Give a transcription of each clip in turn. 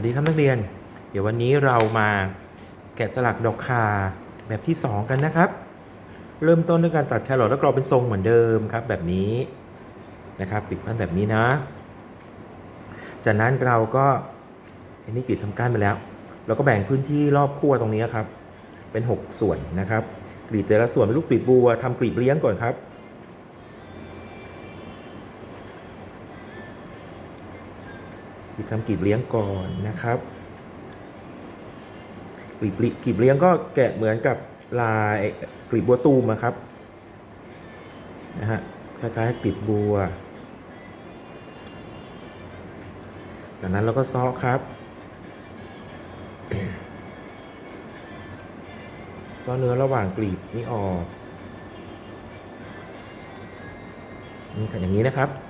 วัสดีครับนักเรียน เดี๋ยววันนี้เรามาแกะสลักดอกคาแบบที่ 2 กันนะครับ เริ่มต้นด้วยการตัดแครอทแล้วกรอบเป็นทรงเหมือนเดิมครับแบบนี้นะครับปิดมันแบบนี้นะ จากนั้นเราก็อันนี้กรีดทำก้านไปแล้ว เราก็แบ่งพื้นที่รอบขั้วตรงนี้ครับ เป็น 6 ส่วนนะครับกรีดแต่ละส่วนเป็นลูกกรีดบัวทำกรีดเลี้ยงก่อนครับ ทำกรีบเลี้ยงก่อนนะครับกรีบกรีบเลี้ยงก็แกะเหมือนกับลายกรีบบัวตูมครับนะฮะคล้ายๆกรีบบัว จากนั้นเราก็ซ้อครับซ้อเนื้อระหว่างกลีบนี่ออกนี่ค่ะอย่างนี้นะครับ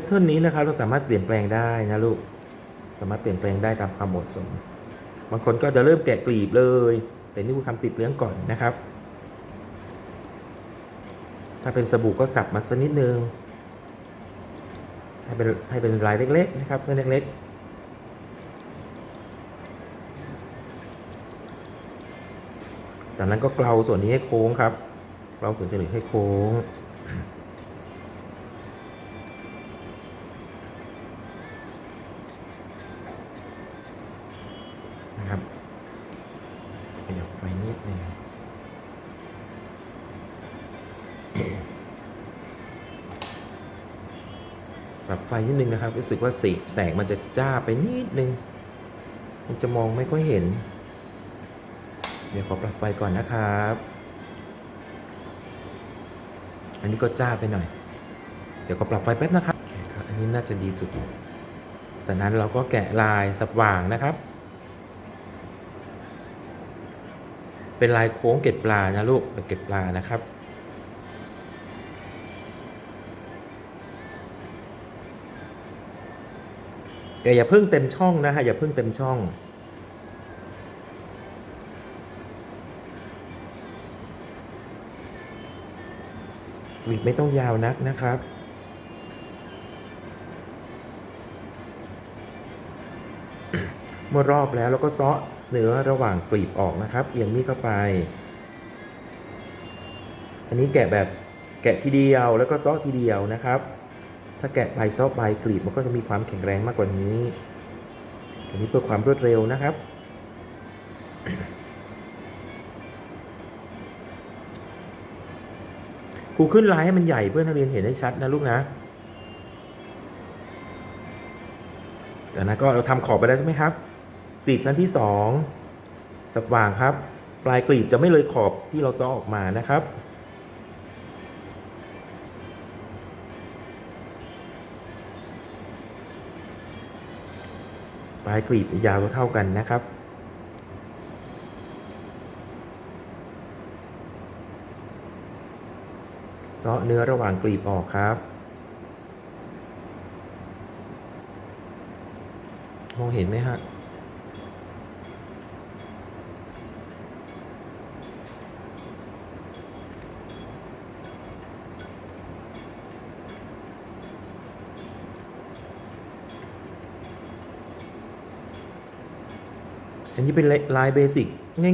ทเทิร์นนี้นะครับเราสามารถเปลี่ยนแปลงได้นะลูก สามารถเปลี่ยนแปลงได้ตามความเหมาะสม บางคนก็จะเริ่มแกะกลีบเลย แต่นี่ครูทำกลีบเลี้ยงก่อนนะครับ ถ้าเป็นสบู่ก็สับมันสักนิดนึง ให้เป็นให้เป็นลายเล็ก ๆ นะครับเส้นเล็กๆจากนั้นก็เกลาส่วนนี้ให้โค้งครับ เกลาส่วนจมูกให้โค้ง นึงนะครับ รู้สึกว่าสีแสงมันจะจ้าไปนิดนึง มันจะมองไม่ค่อยเห็น เดี๋ยวขอปรับไฟก่อนนะครับ อันนี้ก็จ้าไปหน่อย เดี๋ยวขอปรับไฟแป๊บนะครับโอเคครับ อันนี้น่าจะดีสุด จากนั้นเราก็แกะลายสว่างนะครับ เป็นลายโค้งเกล็ดปลานะลูกเป็นเกล็ดปลานะครับ แต่อย่าเพิ่งเต็มช่องนะฮะอย่าเพิ่งเต็มช่องกลีบไม่ต้องยาวนักนะครับ เมื่อรอบแล้วเราก็เซาะเนื้อระหว่างกลีบออกนะครับ เอียงมีดเข้าไป อันนี้แกะแบบแกะทีเดียวแล้วก็เซาะทีเดียวนะครับ ถ้าแกะไปเซาะไปกลีบมันก็จะมีความแข็งแรงมากกว่านี้อันนี้เพื่อความรวดเร็วนะครับ ครูขึ้นลายให้มันใหญ่เพื่อนักเรียนเห็นได้ชัดนะลูกนะจากนั้นก็เราทำขอบไปแล้วใช่ไหมครับกลีบชั้นที่สองสว่างครับ ปลายกลีบจะไม่เลยขอบที่เราซ้อออกมานะครับ ปลายกลีบยาวเท่ากันนะครับ เซาะเนื้อระหว่างกลีบออกครับ มองเห็นไหมฮะ อันนี้เป็นลายเบสิก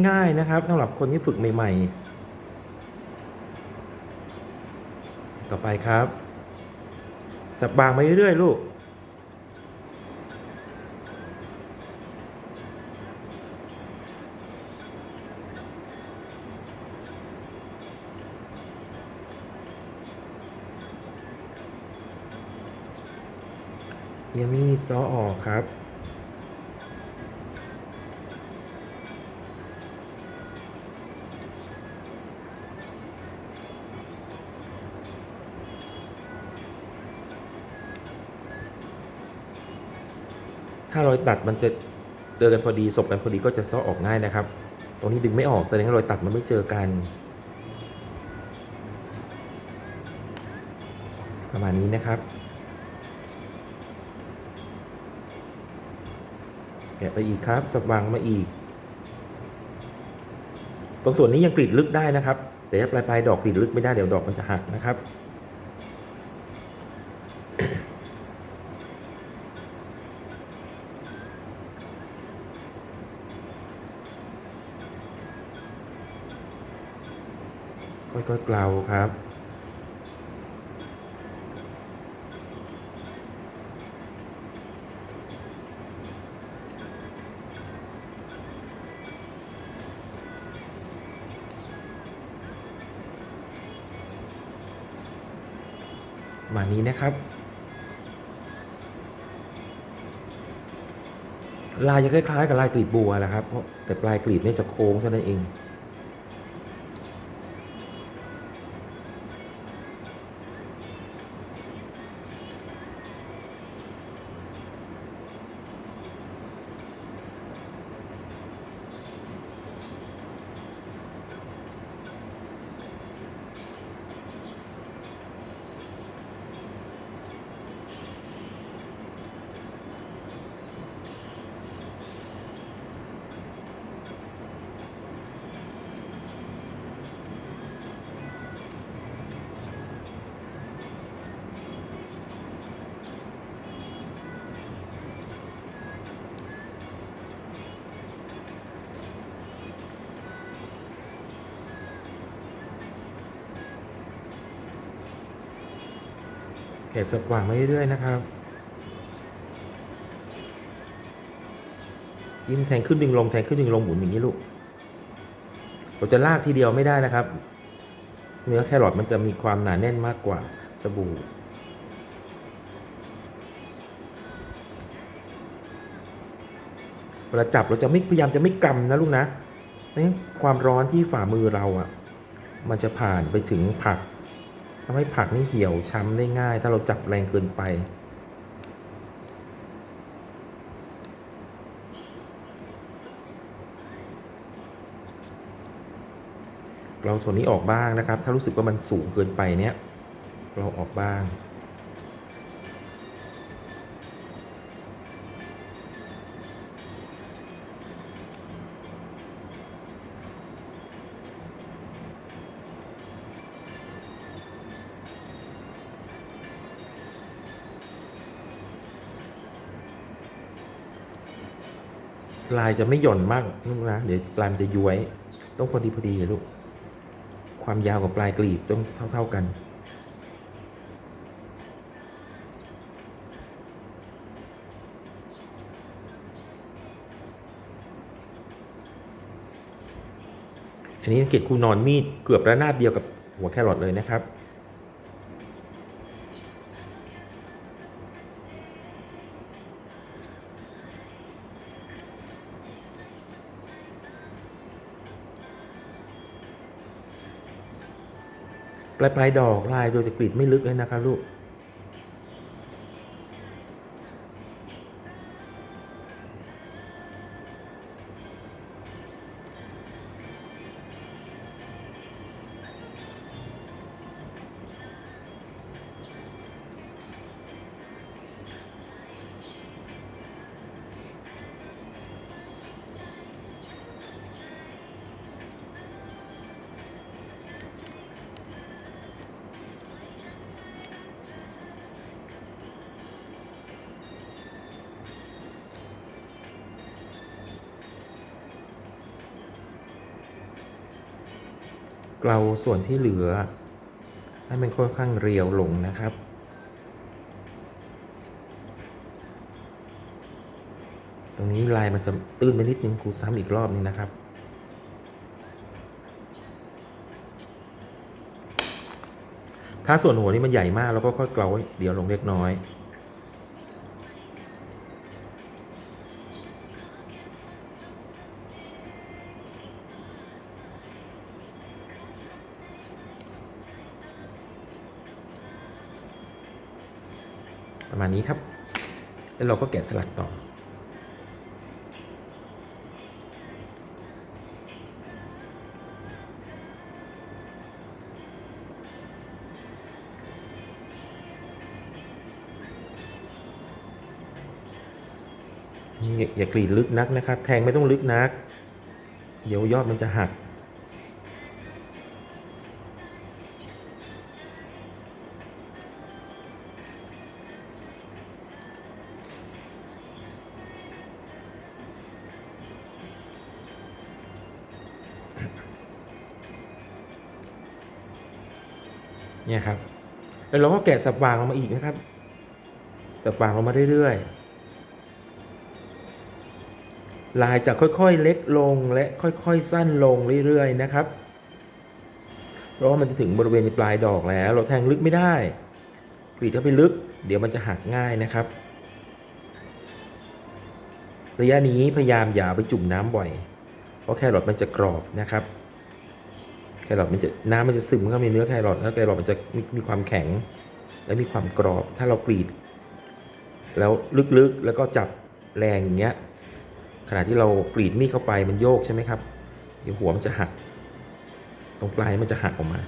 ง่าย ๆ นะครับสำหรับคนที่ฝึกใหม่ ๆ ต่อไปครับ สับบางไปเรื่อยๆลูกเยงมีซอออกครับ ถ้ารอยตัดมันจะเจอกันพอดีสบกันพอดีก็จะซ้อออกง่ายนะครับ ตรงนี้ดึงไม่ออกแสดงว่ารอยตัดมันไม่เจอกัน ประมาณนี้นะครับแกะไปอีกครับสว่างมาอีก ตรงส่วนนี้ยังกรีดลึกได้นะครับ แต่ถ้าปลายปลายดอกกรีดลึกไม่ได้เดี๋ยวดอกมันจะหักนะครับ ค่อยๆเกลาครับ มานี้นะครับลายจะคล้ายๆกับลายกลีบบัวแหละครับเพราะแต่ปลายกลีบเนี่ยจะโค้งเท่านั้นเอง แกะสว่างมาเรื่อยๆนะครับ ยิ้มแทงขึ้นดึงลงแทงขึ้นดึงลงหมุนอย่างนี้ลูกเราจะลากทีเดียวไม่ได้นะครับ เนื้อแครอทมันจะมีความหนาแน่นมากกว่าสบู่เวลาจับเราจะไม่พยายามจะไม่กำนะลูกนะไม่ความร้อนที่ฝ่ามือเราอะ่ะ มันจะผ่านไปถึงผัก ทำให้ผักนี่เหี่ยวช้ำได้ง่าย ถ้าเราจับแรงเกินไป เราส่วนนี้ออกบ้างนะครับ ถ้ารู้สึกว่ามันสูงเกินไปเนี้ยเราออกบ้าง ลายจะไม่หย่อนมากลูกนะเดี๋ยวปลายมันจะย้วย ต้องพอดีพอดีลูก ความยาวกับปลายกลีบต้องเท่า ๆกันอันนี้สังเกตครูนอนมีดเกือบระนาบเดียวกับหัวแครอทเลยนะครับ ปลายปลายดอกลายโดยจะกรีดไม่ลึกเลยนะครับลูก เกลาส่วนที่เหลือ ให้มันค่อนข้างเรียวลงนะครับ ตรงนี้ลายมันจะตื้นไปนิดนึงครูซ้ำอีกรอบนึงนะครับถ้าส่วนหัวนี่มันใหญ่มากเราก็ค่อยเกลาเดียวลงเล็กน้อย มาณนี้ครับ แล้วเราก็แกะสลักต่ออย่าอย่ากรีดลึกนักนะครับ แทงไม่ต้องลึกนัก เดี๋ยวยอดมันจะหัก เนี่ยครับ แล้วเราก็แกะสับวางลงมาอีกนะครับ สับวางลงมาเรื่อยๆ ลายจะค่อยๆเล็กลงและค่อยๆสั้นลงเรื่อยๆนะครับ เพราะว่ามันจะถึงบริเวณปลายดอกแล้ว เราแทงลึกไม่ได้กรีดเข้าไปลึก เดี๋ยวมันจะหักง่ายนะครับ ระยะนี้พยายามอย่าไปจุ่มน้ำบ่อย เพราะแครอทมันจะกรอบนะครับ แครอทมันจะน้ำมันจะซึมเข้าไปเนื้อแครอทแล้วแครอทมันจะมีมีความแข็ง และมีความกรอบ ถ้าเรากรีด แล้วลึกๆแล้วก็จับแรงอย่างเงี้ยขณะที่เรากรีดมีดเข้าไปมันโยกใช่ไหมครับเดี๋ยวหัวมันจะหัก ตรงปลายมันจะหักออกมา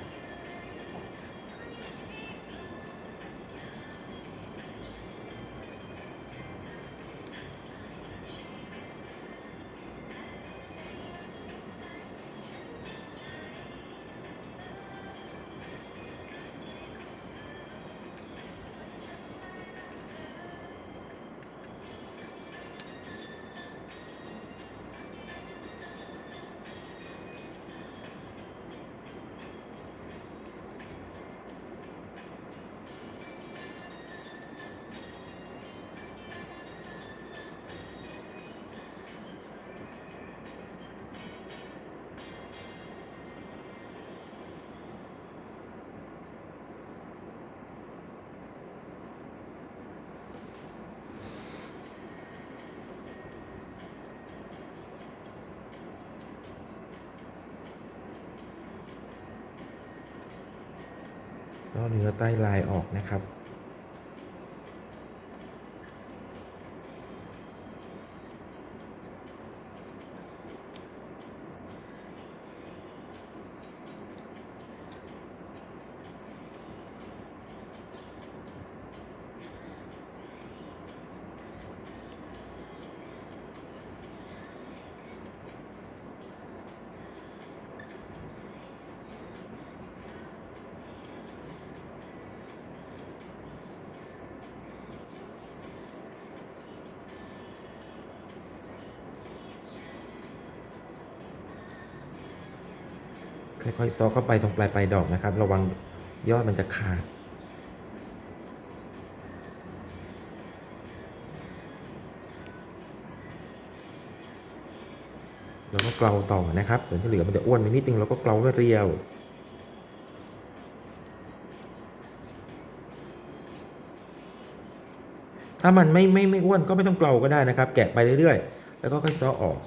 ก็เนื้อใต้ลายออกนะครับ ค่อยๆซอกเข้าไปตรงปลายปลายดอกนะครับ ระวังยอดมันจะขาดแล้วก็เกลาต่อนะครับ ส่วนที่เหลือมันจะอ้วนไปนิดนึงเราก็เกลาไว้เรียวถ้ามันไม่ไม่ไม่อ้วนก็ไม่ต้องเกลาก็ได้นะครับ แกะไปเรื่อยๆ แล้วก็ค่อยซ้อออก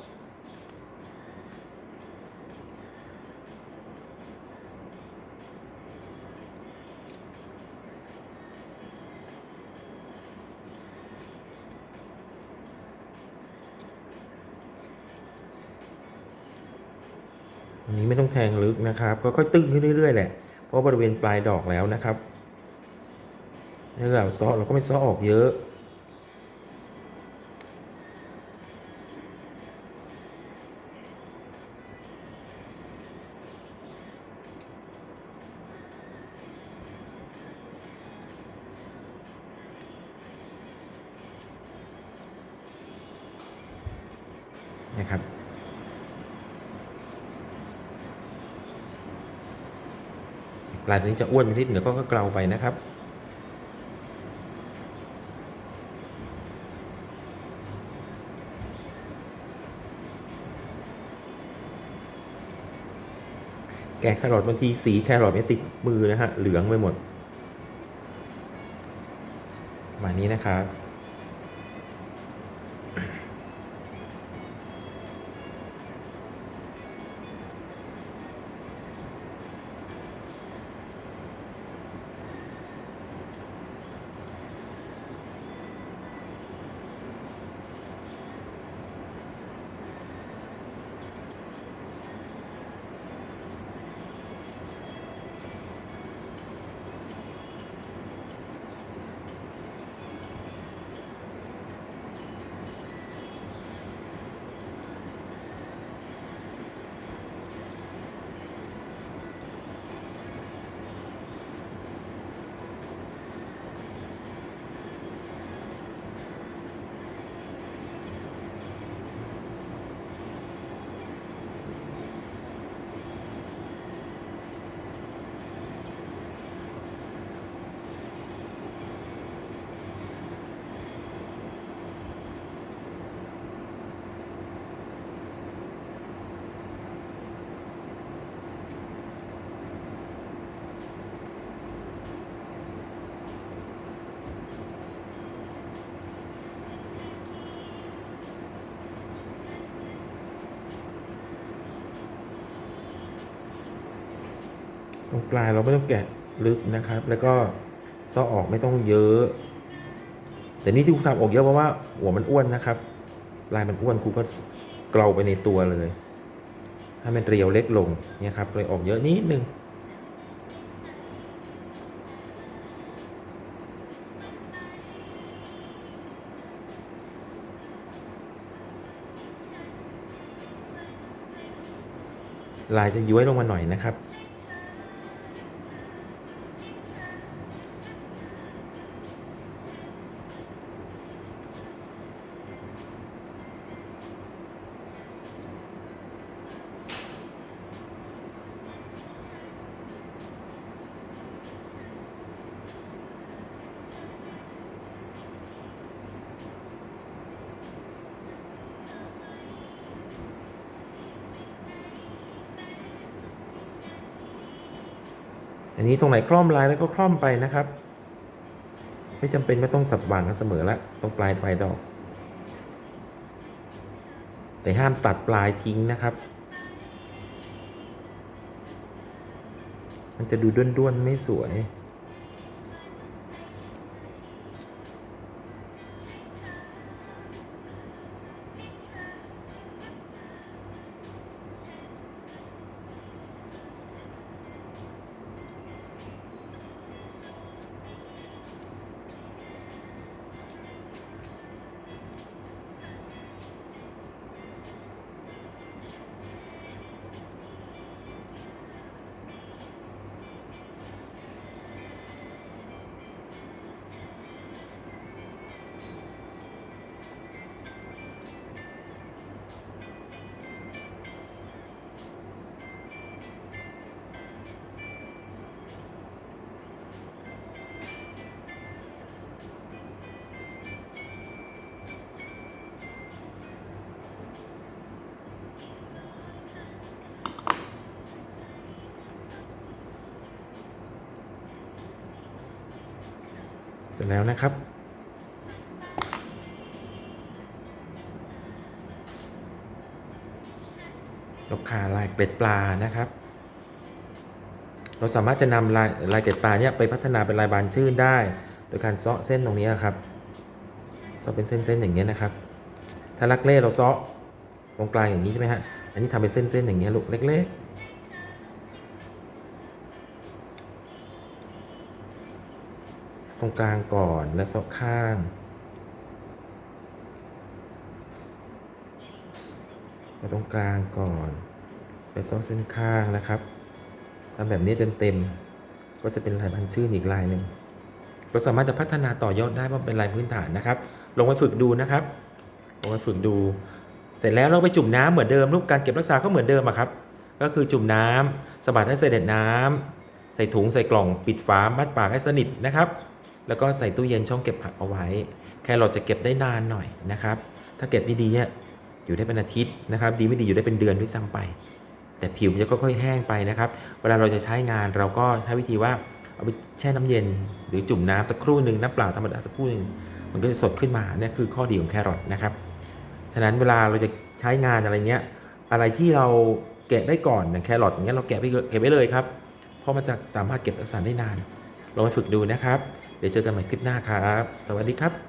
นะครับ ก็ค่อยตึงขึ้นเรื่อยๆแหละ เพราะบริเวณปลายดอกแล้วนะครับแล้วเราซ้อเราก็ไม่ซ้อออกเยอะ นี้จะอ้วนไปนิดเดี๋ยวก็เกลาไปนะครับ แกะแครอทบางทีสีแครอทไม่ติดมือนะฮะเหลืองไปหมดมานี้นะครับ ปลายเราไม่ต้องแกะลึกนะครับ แล้วก็ซ้อออกไม่ต้องเยอะ แต่นี่ที่ครูทำออกเยอะเพราะว่าหัวมันอ้วนนะครับ ลายมันอ้วนครูก็เกลาไปในตัวเลยให้มันเรียวเล็กลงเนี่ยครับเลยออกเยอะนิดนึงลายจะย้วยลงมาหน่อยนะครับ อันนี้ตรงไหนคล่อมลายแล้วก็คล่อมไปนะครับ ไม่จำเป็นไม่ต้องสับวางกันเสมอละตรงปลายปลายดอก แต่ห้ามตัดปลายทิ้งนะครับ มันจะดูด้วนๆไม่สวย แล้วนะครับลกขาลายเกล็ดปลานะครับ เราสามารถจะนำลายลายเกล็ดปลาเนี่ยไปพัฒนาเป็นลายบานชื่นได้ โดยการเซาะเส้นตรงนี้ครับเซาะเป็นเส้นๆอย่างเงี้ยนะครับ ถ้าลักเล่เราเซาะตรงกลางอย่างนี้ใช่ไหมฮะ อันนี้ทำเป็นเส้นๆอย่างเงี้ยลูกเล็กๆ ตรงกลางก่อนแล้วเซาะข้าง ไปตรงกลางก่อน ไปซอกเส้นข้างนะครับทำแบบนี้เต็มๆก็จะเป็นลายพันชื่นอีกลายหนึ่งเราสามารถจะพัฒนาต่อยอดได้ว่าเป็นลายพื้นฐานนะครับ ลงไปฝึกดูนะครับลงไปฝึกดู เสร็จแล้วเราไปจุ่มน้ำเหมือนเดิมรูปการเก็บรักษาก็เหมือนเดิมอะครับ ก็คือจุ่มน้ำสะบัดให้เสด็จน้ำใส่ถุงใส่กล่อง ปิดฝามัดปากให้สนิทนะครับ แล้วก็ใส่ตู้เย็นช่องเก็บผักเอาไว้ แค่เราจะเก็บได้นานหน่อยนะครับ ถ้าเก็บดีๆเนี่ยอยู่ได้เป็นอาทิตย์นะครับ ดีไม่ดีอยู่ได้เป็นเดือนด้วยซ้ำไป แต่ผิวมันจะค่อยๆแห้งไปนะครับ เวลาเราจะใช้งานเราก็ใช้วิธีว่าเอาไปแช่น้ำเย็น หรือจุ่มน้ำสักครู่หนึ่งน้ำเปล่าธรรมดาสักครู่หนึ่งมันก็จะสดขึ้นมาเนี่ยคือข้อดีของแครอทนะครับ ฉะนั้นเวลาเราจะใช้งานอะไรเงี้ย อะไรที่เราแกะได้ก่อนอย่างแครอทอย่างเงี้ยเราแกะไปเก็บไว้เลยครับ เพราะมันจะสามารถเก็บรักษาได้นานลองไปฝึกดูนะครับ เดี๋ยวเจอกันใหม่คลิปหน้าครับ สวัสดีครับ